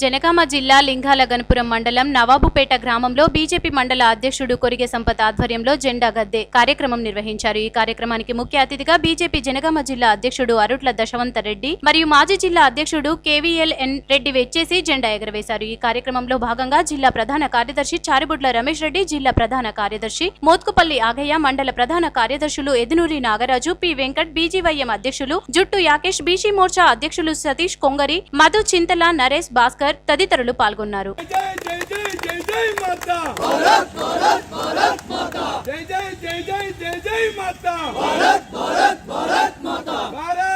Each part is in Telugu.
జనగామ జిల్లా లింగాల గణపురం మండలం నవాబుపేట గ్రామంలో బీజేపీ మండల అధ్యక్షుడు కొరిగే సంపత్ ఆధ్వర్యంలో జెండా గద్దె కార్యక్రమం నిర్వహించారు. ఈ కార్యక్రమానికి ముఖ్య అతిథిగా బీజేపీ జనగామ జిల్లా అధ్యక్షుడు అరుట్ల దశవంత రెడ్డి మరియు మాజీ జిల్లా అధ్యక్షుడు కేవీఎల్ ఎన్ రెడ్డి వెచ్చేసి జెండా ఎగరవేశారు. ఈ కార్యక్రమంలో భాగంగా జిల్లా ప్రధాన కార్యదర్శి చారిబుడ్ల రమేష్ రెడ్డి జిల్లా ప్రధాన కార్యదర్శి మోత్కుపల్లి ఆగయ్య మండల ప్రధాన కార్యదర్శులు ఎదునూరి నాగరాజు పి వెంకట్ బీజీవైఎం అధ్యక్షులు జుట్టు యాకేష్ బీసీ మోర్చా అధ్యక్షులు సతీష్ కొంగరి మధు చింతల నరేష్ భాస్కర్ తదితరులు పాల్గొన్నారు జై జై జై జై జై మాతా భారత్ భారత్ భారత్ మాతా జై జై జై జై జై జై మాతా భారత్ భారత్ భారత్ మాతా భారత్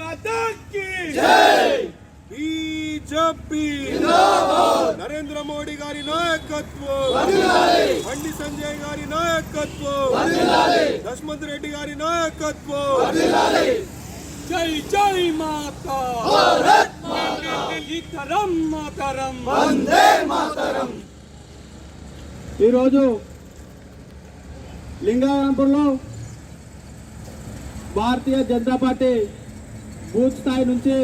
మాతా की జై బీజేపీ నరేంద్ర మోడీ గారి నాయకత్వం బండి సంజయ్ గారి నాయకత్వం దశమంత్ రెడ్డి గారి నాయకత్వం జై జై మాతా ఈరోజు లింగారాంపూర్లో భారతీయ జనతా పార్టీ బూత్ స్థాయి నుంచి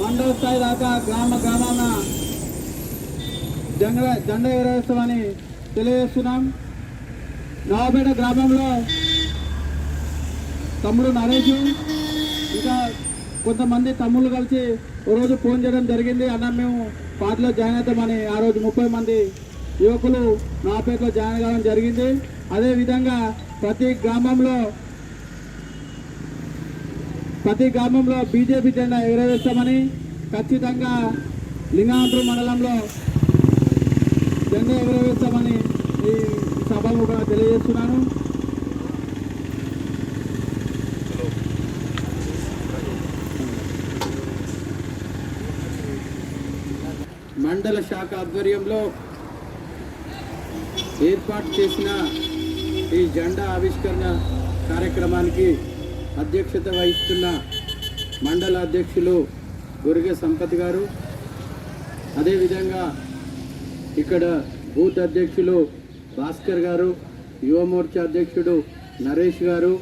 మండల స్థాయి దాకా గ్రామ గ్రామాన జెండ జెండా ఎగరేస్తామని తెలియజేస్తున్నాం. నవాపేట గ్రామంలో తమ్ముడు నరేష్ ఇంకా కొంతమంది తమ్ముళ్ళు కలిసి ఓ రోజు ఫోన్ చేయడం జరిగింది. అన్న మేము పార్టీలో జాయిన్ అవుతామని ఆ రోజు ముప్పై మంది యువకులు నాపేటలో జాయిన్ కావడం జరిగింది. అదేవిధంగా ప్రతి గ్రామంలో ప్రతి గ్రామంలో బీజేపీ జెండా ఎగరవేస్తామని ఖచ్చితంగా లింగాంధ్ర మండలంలో జెండా ఎగరవేస్తామని ఈ సభాముఖంగా తెలియజేస్తున్నాను. మండల శాఖ ఆధ్వర్యంలో ఏర్పాటు చేసిన ఈ జెండా ఆవిష్కరణ కార్యక్రమానికి అధ్యక్షత వహిస్తున్న మండల అధ్యక్షులు గురిగె సంపత్ గారు. అదేవిధంగా ఇక్కడ బూత్ అధ్యక్షులు భాస్కర్ గారు యువమోర్చా అధ్యక్షుడు నరేష్ గారు.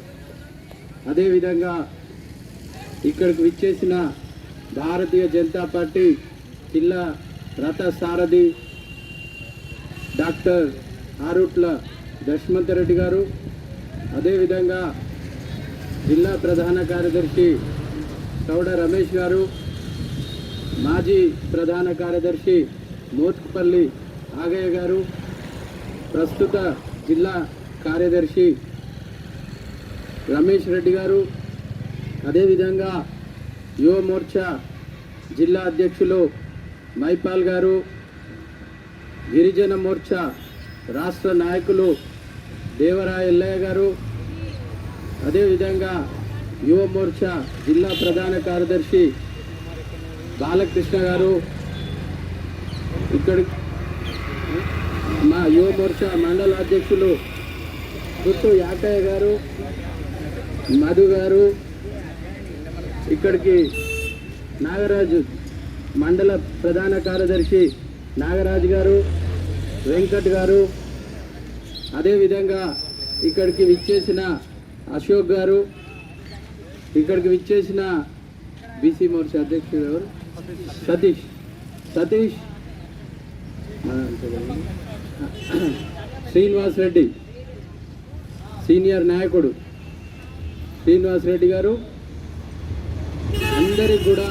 అదేవిధంగా ఇక్కడికి విచ్చేసిన భారతీయ జనతా పార్టీ జిల్లా రథ సారథి డాక్టర్ ఆరుట్ల దశమంత్ రెడ్డి గారు. అదేవిధంగా జిల్లా ప్రధాన కార్యదర్శి చౌడ రమేష్ గారు. మాజీ ప్రధాన కార్యదర్శి మోత్కుపల్లి ఆగయ్య గారు. ప్రస్తుత జిల్లా కార్యదర్శి రమేష్ రెడ్డి గారు. అదేవిధంగా యువ మోర్చా జిల్లా అధ్యక్షులు మైపాల్ గారు గిరిజన మోర్చా రాష్ట్ర నాయకులు దేవరాయ ఎల్లయ్య గారు అదేవిధంగా యువ మోర్చా జిల్లా ప్రధాన కార్యదర్శి బాలకృష్ణ గారు ఇక్కడ మా యువ మోర్చా మండల అధ్యక్షులు గుర్తు యాకయ్య గారు మధు గారు ఇక్కడికి నాగరాజు మండల ప్రధాన కార్యదర్శి నాగరాజు గారు వెంకట్ గారు అదేవిధంగా ఇక్కడికి విచ్చేసిన అశోక్ గారు ఇక్కడికి విచ్చేసిన బీసీ మోర్చా అధ్యక్షుడు ఎవరు? సతీష్. సతీష్. శ్రీనివాస్ రెడ్డి. సీనియర్ నాయకుడు. శ్రీనివాస్ రెడ్డి గారు. అందరికి కూడా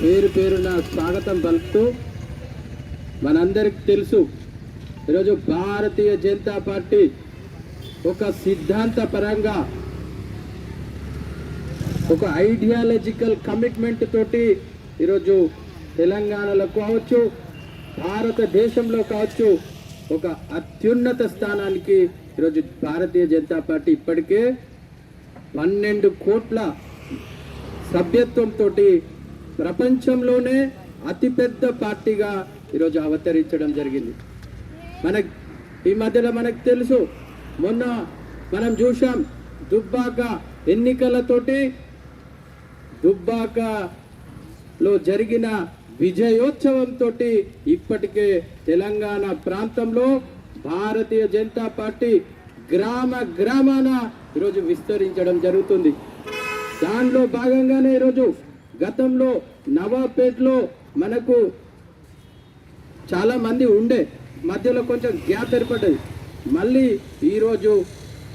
పేరు పేరున స్వాగతం పలుకుతూ మనందరికి తెలుసు ఈరోజు భారతీయ జనతా పార్టీ ఒక సిద్ధాంత పరంగా ఒక ఐడియాలజికల్ కమిట్మెంట్ తోటి ఈరోజు తెలంగాణలో కావచ్చు భారతదేశంలో కావచ్చు ఒక అత్యున్నత స్థానానికి ఈరోజు భారతీయ జనతా పార్టీ ఇప్పటికే పన్నెండు కోట్ల సభ్యత్వంతో ప్రపంచంలోనే అతిపెద్ద పార్టీగా ఈరోజు అవతరించడం జరిగింది. మన ఈ మధ్యలో మనకు తెలుసు మొన్న మనం చూసాం దుబ్బాక ఎన్నికలతోటి దుబ్బాకలో జరిగిన విజయోత్సవంతో ఇప్పటికే తెలంగాణ ప్రాంతంలో భారతీయ జనతా పార్టీ గ్రామ గ్రామాన ఈరోజు విస్తరించడం జరుగుతుంది. దానిలో భాగంగానే ఈరోజు గతంలో నవాబ్పేట్లో మనకు చాలామంది ఉండే మధ్యలో కొంచెం గ్యాప్ ఏర్పడ్డది. మళ్ళీ ఈరోజు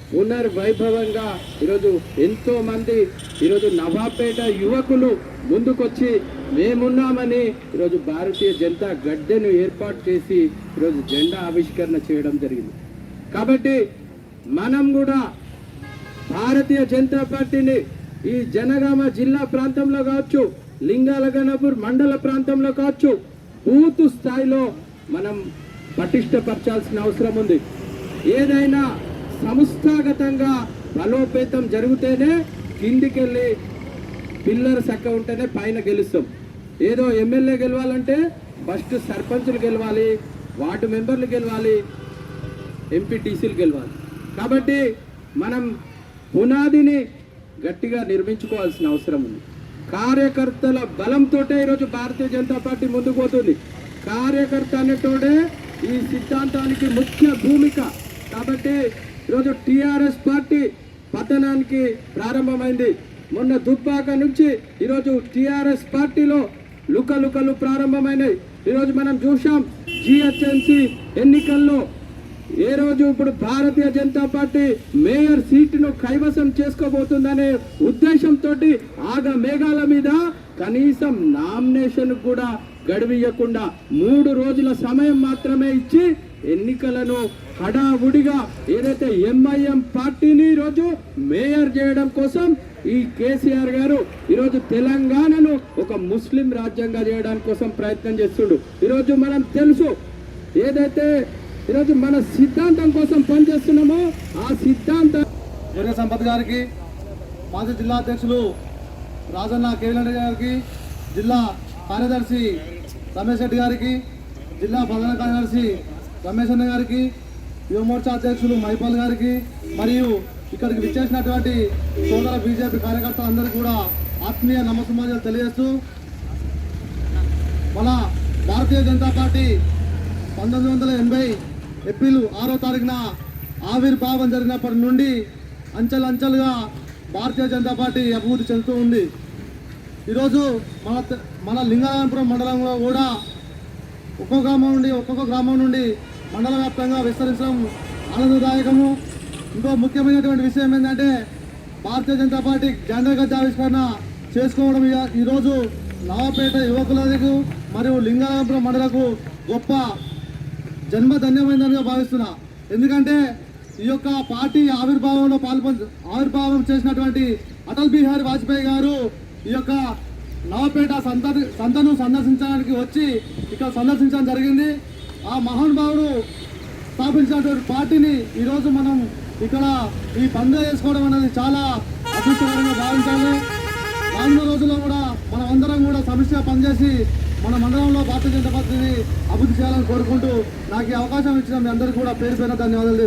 పునర్వైభవంగా ఈరోజు ఎంతోమంది ఈరోజు నవాబ్పేట యువకులు ముందుకొచ్చి మేమున్నామని ఈరోజు భారతీయ జనతా గడ్డెను ఏర్పాటు చేసి ఈరోజు జెండా ఆవిష్కరణ చేయడం జరిగింది. కాబట్టి మనం కూడా భారతీయ జనతా పార్టీని ఈ జనగామ జిల్లా ప్రాంతంలో కావచ్చు లింగాలగనపూర్ మండల ప్రాంతంలో కావచ్చు బూత్ స్థాయిలో మనం పటిష్టపరచాల్సిన అవసరం ఉంది. ఏదైనా సంస్థాగతంగా బలోపేతం జరిగితేనే కిందికెళ్ళి పిల్లర చక్క ఉంటేనే పైన గెలుస్తాం. ఏదో ఎమ్మెల్యే గెలవాలంటే ఫస్ట్ సర్పంచులు గెలవాలి వార్డు మెంబర్లు గెలవాలి ఎంపీటీసీలు గెలవాలి. కాబట్టి మనం పునాదిని గట్టిగా నిర్మించుకోవాల్సిన అవసరం ఉంది. కార్యకర్తల బలంతో ఈరోజు భారతీయ జనతా పార్టీ ముందుకు పోతుంది. కార్యకర్త అనేటోడే ఈ సిద్ధాంతానికి ముఖ్య భూమిక. కాబట్టి ఈరోజు టీఆర్ఎస్ పార్టీ పతనానికి ప్రారంభమైంది. మొన్న దుబ్బాక నుంచి ఈరోజు టీఆర్ఎస్ పార్టీలో లుకలుకలు ప్రారంభమైనాయి. ఈరోజు మనం చూసాం జిహెచ్ఎంసి ఎన్నికల్లో ఏ రోజు ఇప్పుడు భారతీయ జనతా పార్టీ మేయర్ సీటును కైవసం చేసుకోబోతుందనే ఉద్దేశంతో ఆగ మేఘాల మీద కనీసం నామినేషన్ కూడా గడివియకుండా మూడు రోజుల సమయం మాత్రమే ఇచ్చి ఎన్నికలను హడావుడిగా ఏదైతే ఎంఐఎం పార్టీని ఈరోజు మేయర్ చేయడం కోసం ఈ కేసీఆర్ గారు ఈరోజు తెలంగాణను ఒక ముస్లిం రాజ్యంగా చేయడానికి కోసం ప్రయత్నం చేస్తుండు. ఈరోజు మనం తెలుసు ఏదైతే ఈరోజు మన సిద్ధాంతం కోసం పనిచేస్తున్నామో? ఆ సిద్ధాంతం వీర సంపత్ గారికి మాజీ జిల్లా అధ్యక్షులు రాజన్న కేవీరెడ్డి గారికి జిల్లా కార్యదర్శి రమేష్ రెడ్డి గారికి జిల్లా ప్రధాన కార్యదర్శి రమేష్ అన్న గారికి యువమోర్చా అధ్యక్షులు మైపాల్ గారికి మరియు ఇక్కడికి విచ్చేసినటువంటి సోదర బీజేపీ కార్యకర్తలందరూ కూడా ఆత్మీయ నమస్సమాజాలు తెలియజేస్తూ మన భారతీయ జనతా పార్టీ పంతొమ్మిది వందల ఎనభై ఏప్రిల్ ఆరో తారీఖున ఆవిర్భావం జరిగినప్పటి నుండి అంచెలంచెలుగా భారతీయ జనతా పార్టీ అభివృద్ధి చెందుతూ ఉంది. ఈరోజు మన మన లింగాయపురం మండలంలో కూడా ఒక్కో గ్రామం నుండి ఒక్కొక్క గ్రామం నుండి మండల వ్యాప్తంగా విస్తరించడం ఆనందదాయకము. ఇంకో ముఖ్యమైనటువంటి విషయం ఏంటంటే భారతీయ జనతా పార్టీ జెండా గద్దె ఆవిష్కరణ చేసుకోవడం ఈరోజు నవాపేట యువకులకు మరియు లింగాయపురం మండలకు గొప్ప జన్మ ధన్యమైందని భావిస్తున్నా. ఎందుకంటే ఈ యొక్క పార్టీ ఆవిర్భావంలో పాల్పొంది ఆవిర్భావం చేసినటువంటి అటల్ బిహారీ వాజ్పేయి గారు ఈ యొక్క నవపేట సంత సంతను సందర్శించడానికి వచ్చి ఇక్కడ సందర్శించడం జరిగింది. ఆ మహానుభావుడు స్థాపించినటువంటి పార్టీని ఈరోజు మనం ఇక్కడ ఈ పండుగ చేసుకోవడం అనేది చాలా అదృష్టకరంగా భావించాలి. రానున్న రోజుల్లో కూడా మనం అందరం కూడా సమస్య పనిచేసి మన మండలంలో భారతీయ జనతా పార్టీని అభివృద్ధి చేయాలని కోరుకుంటూ నాకు ఈ అవకాశం ఇచ్చిన మీ అందరికీ కూడా పేరు పేరు ధన్యవాదాలు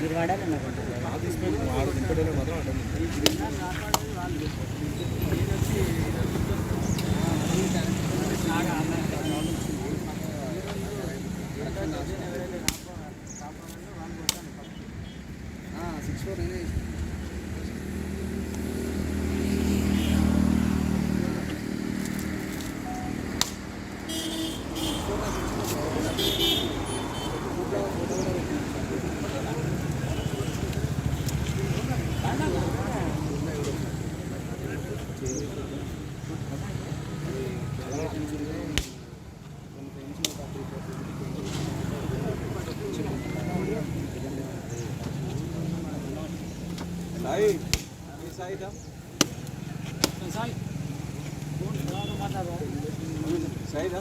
తెలియజేస్తున్నా సాయిదా